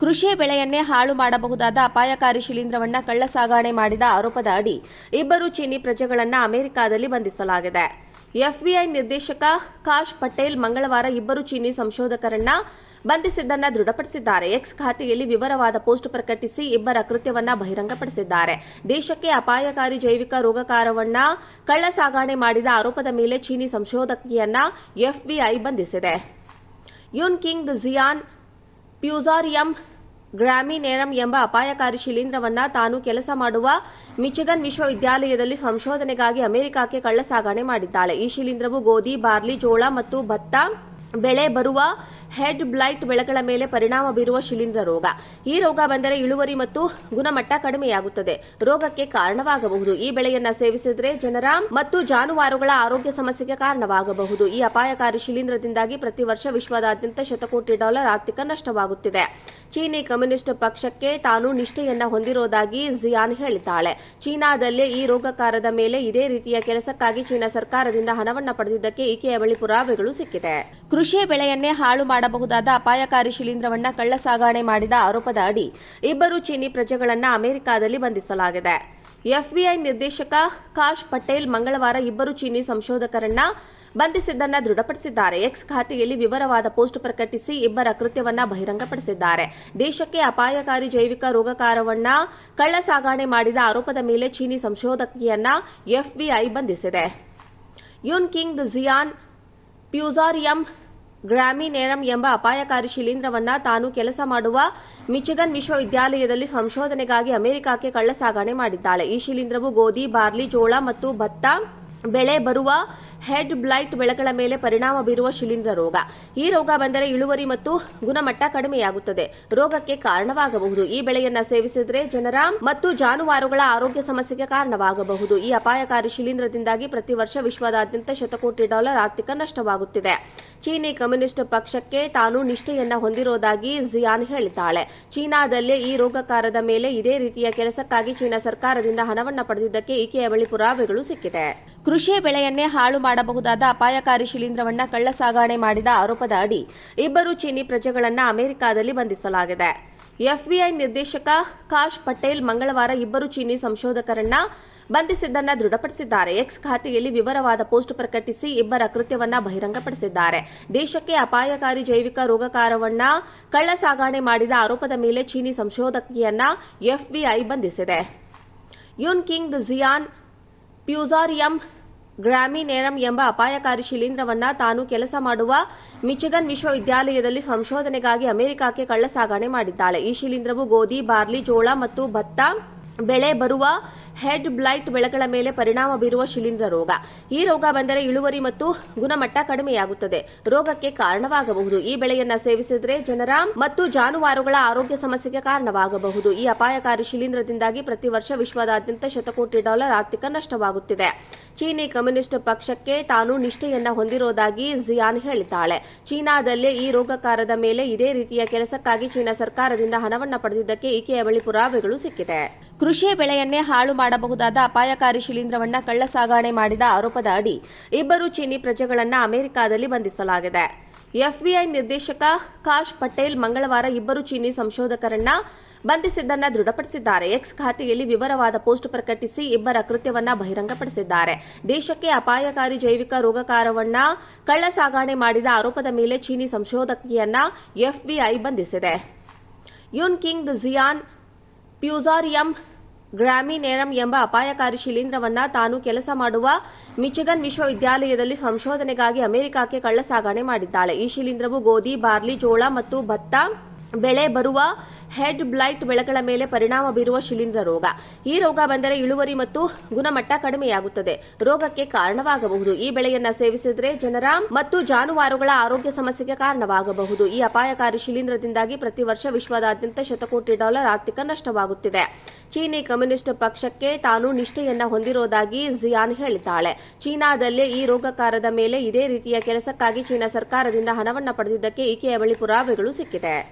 ಕೃಷಿ ಬೆಳೆಯನ್ನೇ ಹಾಳು ಮಾಡಬಹುದಾದ ಅಪಾಯಕಾರಿ ಶಿಲೀಂಧ್ರವನ್ನ ಕಳ್ಳ ಸಾಗಾಣೆ ಮಾಡಿದ ಆರೋಪದ ಅಡಿ ಇಬ್ಬರು ಚೀನಿ ಪ್ರಜೆಗಳನ್ನು ಅಮೆರಿಕಾದಲ್ಲಿ ಬಂಧಿಸಲಾಗಿದೆ. ಎಫ್ಬಿಐ ನಿರ್ದೇಶಕ ಕಾಶ್ ಪಟೇಲ್ ಮಂಗಳವಾರ ಇಬ್ಬರು ಚೀನಿ ಸಂಶೋಧಕರನ್ನ ಬಂಧಿಸಿದ್ದನ್ನ ದೃಢಪಡಿಸಿದ್ದಾರೆ. ಎಕ್ಸ್ ಖಾತೆಯಲ್ಲಿ ವಿವರವಾದ ಪೋಸ್ಟ್ ಪ್ರಕಟಿಸಿ ಇಬ್ಬರ ಕೃತ್ಯವನ್ನ ಬಹಿರಂಗಪಡಿಸಿದ್ದಾರೆ. ದೇಶಕ್ಕೆ ಅಪಾಯಕಾರಿ ಜೈವಿಕ ರೋಗಕಾರವನ್ನ ಕಳ್ಳ ಸಾಗಾಣೆ ಮಾಡಿದ ಆರೋಪದ ಮೇಲೆ ಚೀನಿ ಸಂಶೋಧಕಿಯನ್ನ ಎಫ್ಬಿಐ ಬಂಧಿಸಿದೆ. ಯುನ್ ಕಿಂಗ್ ಜಿಯಾನ್ ಪ್ಯೂಸಾರಿಯಂ ಗ್ರಾಮಿನೇರಂ ಎಂಬ ಅಪಾಯಕಾರಿ ಶಿಲೀಂಧ್ರವನ್ನ ತಾನು ಕೆಲಸ ಮಾಡುವ ಮಿಚಿಗನ್ ವಿಶ್ವವಿದ್ಯಾಲಯದಲ್ಲಿ ಸಂಶೋಧನೆಗಾಗಿ ಅಮೆರಿಕಕ್ಕೆ ಕಳ್ಳಸಾಗಣೆ ಮಾಡಿದ್ದಾಳೆ. ಈ ಶಿಲೀಂಧ್ರವು ಗೋಧಿ, ಬಾರ್ಲಿ, ಜೋಳ ಮತ್ತು ಭತ್ತ ಬೆಳೆ ಬರುವ ಹೆಡ್ ಬ್ಲೈಟ್ ಬೆಳೆಗಳ ಮೇಲೆ ಪರಿಣಾಮ ಬೀರುವ ಶಿಲೀಂಧ್ರ ರೋಗ. ಈ ರೋಗ ಬಂದರೆ ಇಳುವರಿ ಮತ್ತು ಗುಣಮಟ್ಟ ಕಡಿಮೆಯಾಗುತ್ತದೆ. ರೋಗಕ್ಕೆ ಕಾರಣವಾಗಬಹುದು. ಈ ಬೆಳೆಯನ್ನ ಸೇವಿಸಿದರೆ ಜನರ ಮತ್ತು ಜಾನುವಾರುಗಳ ಆರೋಗ್ಯ ಸಮಸ್ಯೆಗೆ ಕಾರಣವಾಗಬಹುದು. ಈ ಅಪಾಯಕಾರಿ ಶಿಲೀಂಧ್ರದಿಂದಾಗಿ ಪ್ರತಿ ವರ್ಷ ವಿಶ್ವದಾದ್ಯಂತ ಶತಕೋಟಿ ಡಾಲರ್ ಆರ್ಥಿಕ ನಷ್ಟವಾಗುತ್ತಿದೆ. ಚೀನಿ ಕಮ್ಯುನಿಸ್ಟ್ ಪಕ್ಷಕ್ಕೆ ತಾನು ನಿಷ್ಠೆಯನ್ನ ಹೊಂದಿರುವುದಾಗಿ ಝಿಯಾನ್ ಹೇಳಿದ್ದಾಳೆ. ಚೀನಾದಲ್ಲೇ ಈ ರೋಗಕಾರದ ಮೇಲೆ ಇದೇ ರೀತಿಯ ಕೆಲಸಕ್ಕಾಗಿ ಚೀನಾ ಸರ್ಕಾರದಿಂದ ಹಣವನ್ನ ಪಡೆದಿದ್ದಕ್ಕೆ ಈಕೆಯ ಬಳಿ ಪುರಾವೆಗಳು ಸಿಕ್ಕಿದೆ. ಕೃಷಿ ಬೆಳೆಯನ್ನೇ ಹಾಳು ಮಾಡಬಹುದಾದ ಅಪಾಯಕಾರಿ ಶಿಲೀಂಧ್ರವನ್ನ ಕಳ್ಳ ಸಾಗಾಣೆ ಮಾಡಿದ ಆರೋಪದ ಅಡಿ ಇಬ್ಬರು ಚೀನಿ ಪ್ರಜೆಗಳನ್ನ ಅಮೆರಿಕಾದಲ್ಲಿ ಬಂಧಿಸಲಾಗಿದೆ. ಎಫ್ಬಿಐ ನಿರ್ದೇಶಕ ಕಾಶ್ ಪಟೇಲ್ ಮಂಗಳವಾರ ಇಬ್ಬರು ಚೀನಿ ಸಂಶೋಧಕರನ್ನ ಬಂಧಿಸಿದ್ದನ್ನ ದೃಢಪಡಿಸಿದ್ದಾರೆ. ಎಕ್ಸ್ ಖಾತೆಯಲ್ಲಿ ವಿವರವಾದ ಪೋಸ್ಟ್ ಪ್ರಕಟಿಸಿ ಇಬ್ಬರ ಕೃತ್ಯವನ್ನ ಬಹಿರಂಗಪಡಿಸಿದ್ದಾರೆ. ದೇಶಕ್ಕೆ ಅಪಾಯಕಾರಿ ಜೈವಿಕ ರೋಗಕಾರವನ್ನ ಕಳ್ಳ ಸಾಗಾಣೆ ಮಾಡಿದ ಆರೋಪದ ಮೇಲೆ ಚೀನಿ ಸಂಶೋಧಕಿಯನ್ನ ಎಫ್ಬಿಐ ಬಂಧಿಸಿದೆ. ಯುನ್ ಕಿಂಗ್ ಜಿಯಾನ್ ಪ್ಯೂಸಾರಿಯಂ ಗ್ರಾಮಿನೇರಂ ಎಂಬ ಅಪಾಯಕಾರಿ ಶಿಲೀಂಧ್ರವನ್ನ ತಾನು ಕೆಲಸ ಮಾಡುವ ಮಿಚಿಗನ್ ವಿಶ್ವವಿದ್ಯಾಲಯದಲ್ಲಿ ಸಂಶೋಧನೆಗಾಗಿ ಅಮೆರಿಕಕ್ಕೆ ಕಳ್ಳಸಾಗಣೆ ಮಾಡಿದ್ದಾಳೆ. ಈ ಶಿಲೀಂಧ್ರವು ಗೋಧಿ, ಬಾರ್ಲಿ, ಜೋಳ ಮತ್ತು ಭತ್ತ ಬೆಳೆ ಬರುವ ಹೆಡ್ ಬ್ಲೈಟ್ ಬೆಳೆಗಳ ಮೇಲೆ ಪರಿಣಾಮ ಬೀರುವ ಶಿಲೀಂಧ್ರ ರೋಗ. ಈ ರೋಗ ಬಂದರೆ ಇಳುವರಿ ಮತ್ತು ಗುಣಮಟ್ಟ ಕಡಿಮೆಯಾಗುತ್ತದೆ. ರೋಗಕ್ಕೆ ಕಾರಣವಾಗಬಹುದು. ಈ ಬೆಳೆಯನ್ನ ಸೇವಿಸಿದರೆ ಜನರ ಮತ್ತು ಜಾನುವಾರುಗಳ ಆರೋಗ್ಯ ಸಮಸ್ಯೆಗೆ ಕಾರಣವಾಗಬಹುದು. ಈ ಅಪಾಯಕಾರಿ ಶಿಲೀಂಧ್ರದಿಂದಾಗಿ ಪ್ರತಿ ವರ್ಷ ವಿಶ್ವದಾದ್ಯಂತ ಶತಕೋಟಿ ಡಾಲರ್ ಆರ್ಥಿಕ ನಷ್ಟವಾಗುತ್ತಿದೆ. ಚೀನಿ ಕಮ್ಯುನಿಸ್ಟ್ ಪಕ್ಷಕ್ಕೆ ತಾನು ನಿಷ್ಠೆಯನ್ನ ಹೊಂದಿರುವುದಾಗಿ ಝಿಯಾನ್ ಹೇಳಿದ್ದಾಳೆ. ಚೀನಾದಲ್ಲೇ ಈ ರೋಗಕಾರದ ಮೇಲೆ ಇದೇ ರೀತಿಯ ಕೆಲಸಕ್ಕಾಗಿ ಚೀನಾ ಸರ್ಕಾರದಿಂದ ಹಣವನ್ನ ಪಡೆದಿದ್ದಕ್ಕೆ ಈಕೆಯ ಬಳಿ ಪುರಾವೆಗಳು ಸಿಕ್ಕಿದೆ. ಕೃಷಿ ಬೆಳೆಯನ್ನೇ ಹಾಳು ಮಾಡಬಹುದಾದ ಅಪಾಯಕಾರಿ ಶಿಲೀಂಧ್ರವನ್ನ ಕಳ್ಳ ಸಾಗಾಣೆ ಮಾಡಿದ ಆರೋಪದ ಅಡಿ ಇಬ್ಬರು ಚೀನಿ ಪ್ರಜೆಗಳನ್ನ ಅಮೆರಿಕಾದಲ್ಲಿ ಬಂಧಿಸಲಾಗಿದೆ. ಎಫ್ಬಿಐ ನಿರ್ದೇಶಕ ಕಾಶ್ ಪಟೇಲ್ ಮಂಗಳವಾರ ಇಬ್ಬರು ಚೀನಿ ಸಂಶೋಧಕರನ್ನ ಬಂಧಿಸಿದ್ದನ್ನ ದೃಢಪಡಿಸಿದ್ದಾರೆ. ಎಕ್ಸ್ ಖಾತೆಯಲ್ಲಿ ವಿವರವಾದ ಪೋಸ್ಟ್ ಪ್ರಕಟಿಸಿ ಇಬ್ಬರ ಕೃತ್ಯವನ್ನ ಬಹಿರಂಗಪಡಿಸಿದ್ದಾರೆ. ದೇಶಕ್ಕೆ ಅಪಾಯಕಾರಿ ಜೈವಿಕ ರೋಗಕಾರವನ್ನ ಕಳ್ಳ ಸಾಗಾಣೆ ಮಾಡಿದ ಆರೋಪದ ಮೇಲೆ ಚೀನಿ ಸಂಶೋಧಕಿಯನ್ನ ಎಫ್ಬಿಐ ಬಂಧಿಸಿದೆ. ಯುನ್ ಕಿಂಗ್ ಜಿಯಾನ್ ಪ್ಯೂಸಾರಿಯಂ ಗ್ರಾಮಿನೇರಂ ಎಂಬ ಅಪಾಯಕಾರಿ ಶಿಲೀಂಧ್ರವನ್ನ ತಾನು ಕೆಲಸ ಮಾಡುವ ಮಿಚಿಗನ್ ವಿಶ್ವವಿದ್ಯಾಲಯದಲ್ಲಿ ಸಂಶೋಧನೆಗಾಗಿ ಅಮೆರಿಕಕ್ಕೆ ಕಳ್ಳ ಸಾಗಣೆ ಮಾಡಿದ್ದಾಳೆ. ಈ ಶಿಲೀಂಧ್ರವು ಗೋಧಿ, ಬಾರ್ಲಿ, ಜೋಳ ಮತ್ತು ಭತ್ತ ಬೆಳೆ ಬರುವ ಹೆಡ್ ಬ್ಲೈಟ್ ಬೆಳೆಗಳ ಮೇಲೆ ಪರಿಣಾಮ ಬೀರುವ ಶಿಲೀಂಧ್ರ ರೋಗ. ಈ ರೋಗ ಬಂದರೆ ಇಳುವರಿ ಮತ್ತು ಗುಣಮಟ್ಟ ಕಡಿಮೆಯಾಗುತ್ತದೆ. ರೋಗಕ್ಕೆ ಕಾರಣವಾಗಬಹುದು. ಈ ಬೆಳೆಯನ್ನ ಸೇವಿಸಿದರೆ ಜನರ ಮತ್ತು ಜಾನುವಾರುಗಳ ಆರೋಗ್ಯ ಸಮಸ್ಯೆಗೆ ಕಾರಣವಾಗಬಹುದು. ಈ ಅಪಾಯಕಾರಿ ಶಿಲೀಂಧ್ರದಿಂದಾಗಿ ಪ್ರತಿ ವರ್ಷ ವಿಶ್ವದಾದ್ಯಂತ ಶತಕೋಟಿ ಡಾಲರ್ ಆರ್ಥಿಕ ನಷ್ಟವಾಗುತ್ತಿದೆ. ಚೀನಿ ಕಮ್ಯುನಿಸ್ಟ್ ಪಕ್ಷಕ್ಕೆ ತಾನು ನಿಷ್ಠೆಯನ್ನ ಹೊಂದಿರುವುದಾಗಿ ಝಿಯಾನ್ ಹೇಳಿದ್ದಾಳೆ. ಚೀನಾದಲ್ಲೇ ಈ ರೋಗಕಾರದ ಮೇಲೆ ಇದೇ ರೀತಿಯ ಕೆಲಸಕ್ಕಾಗಿ ಚೀನಾ ಸರ್ಕಾರದಿಂದ ಹಣವನ್ನ ಪಡೆದಿದ್ದಕ್ಕೆ ಈಕೆಯ ಬಳಿ ಪುರಾವೆಗಳು ಸಿಕ್ಕಿದೆ. ಕೃಷಿ ಬೆಳೆಯನ್ನೇ ಹಾಳು ಮಾಡಬಹುದಾದ ಅಪಾಯಕಾರಿ ಶಿಲೀಂಧ್ರವನ್ನ ಕಳ್ಳಸಾಗಣೆ ಮಾಡಿದ ಆರೋಪದ ಅಡಿ ಇಬ್ಬರು ಚೀನಿ ಪ್ರಜೆಗಳನ್ನ ಅಮೆರಿಕಾದಲ್ಲಿ ಬಂಧಿಸಲಾಗಿದೆ. ಎಫ್ಬಿಐ ನಿರ್ದೇಶಕ ಕಾಶ್ ಪಟೇಲ್ ಮಂಗಳವಾರ ಇಬ್ಬರು ಚೀನಿ ಸಂಶೋಧಕರನ್ನ ಬಂಧಿಸಿದ್ದನ್ನ ದೃಢಪಡಿಸಿದ್ದಾರೆ. ಎಕ್ಸ್ ಖಾತೆಯಲ್ಲಿ ವಿವರವಾದ ಪೋಸ್ಟ್ ಪ್ರಕಟಿಸಿ ಇಬ್ಬರ ಕೃತ್ಯವನ್ನ ಬಹಿರಂಗಪಡಿಸಿದ್ದಾರೆ. ದೇಶಕ್ಕೆ ಅಪಾಯಕಾರಿ ಜೈವಿಕ ರೋಗಕಾರವನ್ನ ಕಳ್ಳ ಸಾಗಾಣೆ ಮಾಡಿದ ಆರೋಪದ ಮೇಲೆ ಚೀನಿ ಸಂಶೋಧಕಿಯನ್ನ ಎಫ್ಬಿಐ ಬಂಧಿಸಿದೆ. ಯುನ್ ಕಿಂಗ್ ಜಿಯಾನ್ ಪ್ಯೂಸಾರಿಯಂ ಗ್ರಾಮಿನೇರಂ ಎಂಬ ಅಪಾಯಕಾರಿ ಶಿಲೀಂಧ್ರವನ್ನ ತಾನು ಕೆಲಸ ಮಾಡುವ ಮಿಚಿಗನ್ ವಿಶ್ವವಿದ್ಯಾಲಯದಲ್ಲಿ ಸಂಶೋಧನೆಗಾಗಿ ಅಮೆರಿಕಕ್ಕೆ ಕಳ್ಳ ಸಾಗಣೆ ಮಾಡಿದ್ದಾಳೆ. ಈ ಶಿಲೀಂಧ್ರವು ಗೋಧಿ, ಬಾರ್ಲಿ, ಜೋಳ ಮತ್ತು ಭತ್ತ ಬೆಳೆ ಬರುವ ಹೆಡ್ ಬ್ಲೈಟ್ ಬೆಳೆಗಳ ಮೇಲೆ ಪರಿಣಾಮ ಬೀರುವ ಶಿಲೀಂಧ್ರ ರೋಗ. ಈ ರೋಗ ಬಂದರೆ ಇಳುವರಿ ಮತ್ತು ಗುಣಮಟ್ಟ ಕಡಿಮೆಯಾಗುತ್ತದೆ. ರೋಗಕ್ಕೆ ಕಾರಣವಾಗಬಹುದು. ಈ ಬೆಳೆಯನ್ನ ಸೇವಿಸಿದರೆ ಜನರ ಮತ್ತು ಜಾನುವಾರುಗಳ ಆರೋಗ್ಯ ಸಮಸ್ಯೆಗೆ ಕಾರಣವಾಗಬಹುದು. ಈ ಅಪಾಯಕಾರಿ ಶಿಲೀಂಧ್ರದಿಂದಾಗಿ ಪ್ರತಿ ವರ್ಷ ವಿಶ್ವದಾದ್ಯಂತ ಶತಕೋಟಿ ಡಾಲರ್ ಆರ್ಥಿಕ ನಷ್ಟವಾಗುತ್ತಿದೆ. ಚೀನಿ ಕಮ್ಯುನಿಸ್ಟ್ ಪಕ್ಷಕ್ಕೆ ತಾನು ನಿಷ್ಠೆಯನ್ನ ಹೊಂದಿರುವುದಾಗಿ ಝಿಯಾನ್ ಹೇಳಿದ್ದಾಳೆ. ಚೀನಾದಲ್ಲೇ ಈ ರೋಗಕಾರದ ಮೇಲೆ ಇದೇ ರೀತಿಯ ಕೆಲಸಕ್ಕಾಗಿ ಚೀನಾ ಸರ್ಕಾರದಿಂದ ಹಣವನ್ನ ಪಡೆದಿದ್ದಕ್ಕೆ ಈಕೆಯ ಬಳಿ ಪುರಾವೆಗಳು ಸಿಕ್ಕಿದೆ.